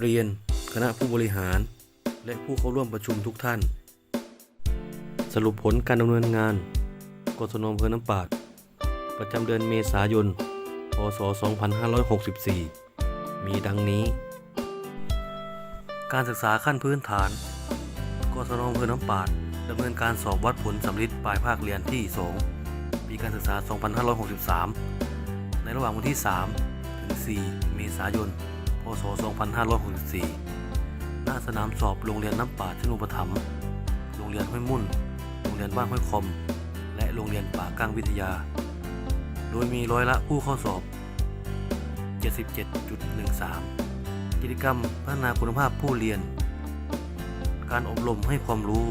เรียน คณะผู้บริหาร และผู้เข้าร่วมประชุมทุกท่าน สรุปผลการดำเนินงาน กศนอำเภอน้ำปาด ประจำเดือนเมษายน พศ 2564 มีดังนี้ การศึกษาขั้นพื้นฐาน กศนอำเภอน้ำปาดดำเนินการสอบวัดผลสำลิดปลายภาคเรียนที่ 2 ปีการศึกษา 2563 ในระหว่างวันที่ 3 ถึง 4 เมษายน พศ 2564 หน้าสนามสอบโรงเรียนน้ำป่าชนุปถัมภ์โรงเรียนห้วยมุ่น โรงเรียนบ้านห้วยคม และโรงเรียนป่าก้างวิทยา โดยมีร้อยละผู้เข้าสอบ 77.13 กิจกรรมพัฒนาคุณภาพผู้เรียน การอบรมให้ความรู้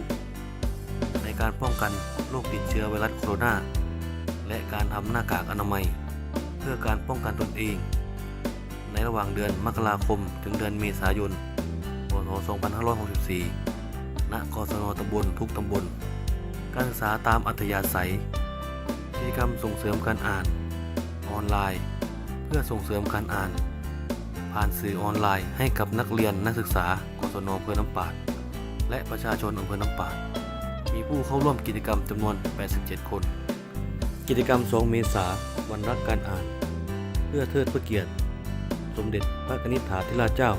ในการป้องกันโรคติดเชื้อไวรัสโคโรนาและการทำหน้ากากอนามัย เพื่อการป้องกันตนเอง ในระหว่างเดือนมกราคมถึงเดือนเมษายนพศ2564 ณ กศนตำบลทุกตำบล การศึกษาตามอัธยาศัย กิจกรรมส่งเสริมการอ่าน ออนไลน์ เพื่อส่งเสริมการอ่าน ผ่านสื่อออนไลน์ให้กับนักเรียนนักศึกษา กศนอำเภอน้ำปาด และประชาชนอำเภอน้ำปาด มีผู้เข้าร่วมกิจกรรมจำนวน 87 คน กิจกรรม 2 เมษายนวันรักการอ่าน เพื่อเทิดพระเกียรติ สมเด็จพระนิธิถาธิราชเจ้า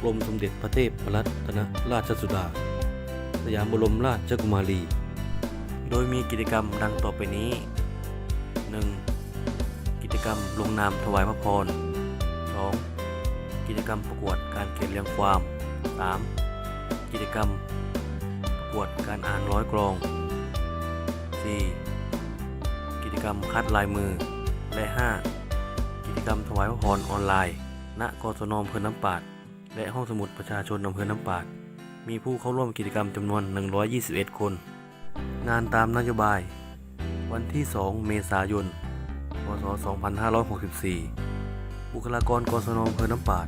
กรมสมเด็จพระเทพรัตนราชสุดา สยามบรมราชกุมารี โดยมีกิจกรรมดังต่อไปนี้ 1. กิจกรรมลงนามถวายพระพร 2. กิจกรรมประกวดการเขียนเรียงความ 3. กิจกรรมประกวดการอ่านร้อยกรอง 4. กิจกรรมคัดลายมือและ 5. กิจกรรมถวายพระพรออนไลน์ ณ กศนอำเภอน้ำปาด และห้องสมุดประชาชนอำเภอน้ำปาด มีผู้เข้าร่วมกิจกรรมจำนวน 121 คน งานตามนโยบาย วันที่ 2 เมษายน พศ 2564 บุคลากรกศนอำเภอน้ำปาด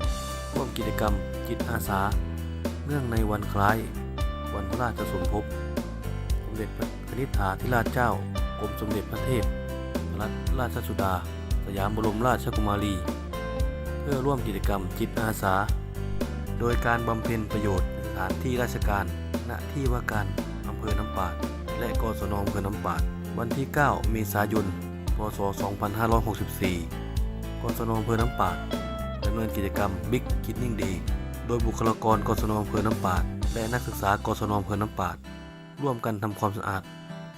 ร่วมกิจกรรมจิตอาสา เนื่องในวันคล้าย วันพระราชสมภพ สมเด็จพระนิธิถาธิราชเจ้ากรมสมเด็จพระเทพรัตนราชสุดา สยามบรมราชกุมารี เพื่อร่วมกิจกรรมจิตอาสา โดยการบำเพ็ญประโยชน์สถานที่ราชการ ณ ที่ว่าการอำเภอน้ำปาด และกศนอำเภอน้ำปาด วันที่ 9 เมษายน พศ 2564 กศนอำเภอน้ำปาดดำเนินกิจกรรม Big Cleaning Day โดยบุคลากรกศนอำเภอน้ำปาด และนักศึกษากศนอำเภอน้ำปาด ร่วมกันทำความสะอาด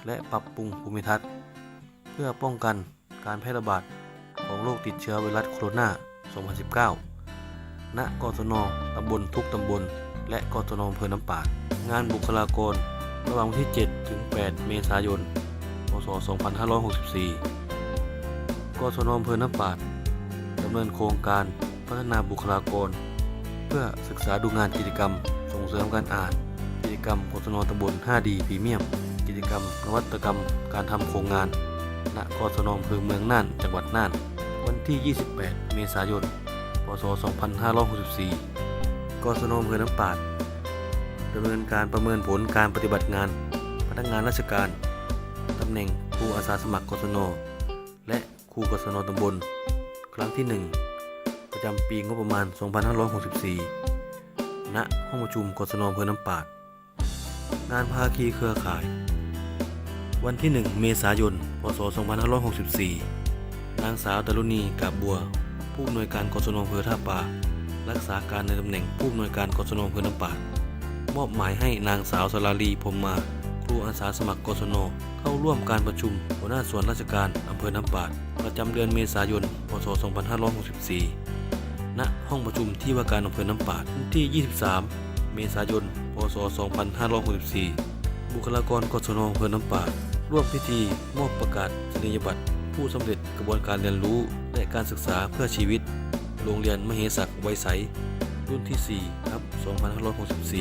และปรับปรุงภูมิทัศน์ เพื่อป้องกันการแพร่ระบาด ของโรคติดเชื้อไวรัสโคโรนา 2019 ณ กศน ตำบลทุกตำบล และกศนอำเภอน้ำปาด งานบุคลากร ระหว่างวันที่ 7 ถึง 8 เมษายน พศ 2564 กศนอำเภอน้ำปาดดำเนินโครงการพัฒนาบุคลากร เพื่อศึกษาดูงานกิจกรรม ส่งเสริมการอ่าน กิจกรรมกศนตำบล 5D พรีเมียม กิจกรรมนวัตกรรมการทำโครงงาน ณกศนอำเภอเมืองน่าน จังหวัดน่าน วันที่ 28 เมษายน พศ 2564กศนอำเภอน้ำปาดดำเนินการประเมินผลการปฏิบัติงาน พนักงานราชการ ตำแหน่งครูอาสาสมัครกศน และครูกศนตำบล ครั้งที่ 1 ประจำปีงบประมาณ 2564 ณ ห้องประชุมกศนอำเภอน้ำปาด งานภาคีเครือข่าย วันที่ 1 เมษายน พศ 2564 นางสาวดารุณีกาบบัว ผู้อำนวยการกศนอำเภอท่าป่า รักษาการในตำแหน่งผู้อำนวยการกศนอำเภอน้ำปาดมอบหมายให้นางสาวสลาลีพรมมา ครูอาสาสมัครกศนเข้าร่วมการประชุมหัวหน้าส่วนราชการอำเภอน้ำปาด ประจำเดือนเมษายน พศ 2564 ณ ห้องประชุมที่ว่าการอำเภอน้ำปาดที่ 23 เมษายน พศ 2564 บุคลากรกศนอำเภอน้ำปาด ร่วมพิธีมอบประกาศนียบัตร ผู้สำเร็จกระบวนการเรียนรู้และการศึกษาเพื่อชีวิต โรงเรียนมเหสักไวยใสรุ่นที่4ครับ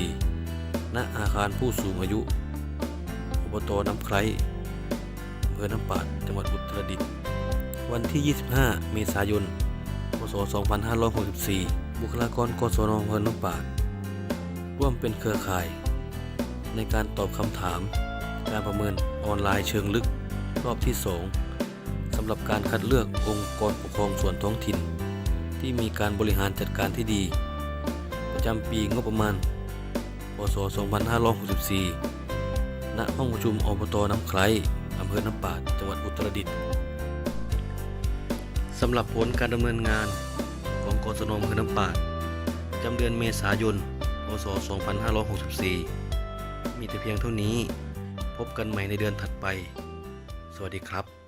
2564 ณ อาคารผู้สูงอายุ อบตน้ำไคร้อำเภอน้ำปาด จังหวัดอุตรดิตถ์ วันที่ 25 เมษายน พศ 2564 บุคลากรกศนอำเภอน้ำปาด ร่วมเป็นเครือข่าย ในการตอบคำถาม การประเมินออนไลน์เชิงลึกรอบที่ 2สำหรับการคัดเลือกองค์กรปกครองส่วนท้องถิ่น ที่มีการบริหารจัดการที่ดี ประจำปีงบประมาณพศ 2564 ณ ห้องประชุมอบตน้ำไคล้อำเภอน้ำปาด จังหวัดอุตรดิตถ์สำหรับผลการดำเนินงานของกศนอำเภอน้ำปาดประจำเดือนเมษายน พศ 2564 มีแต่เพียงเท่านี้ พบกันใหม่ในเดือนถัดไป สวัสดีครับ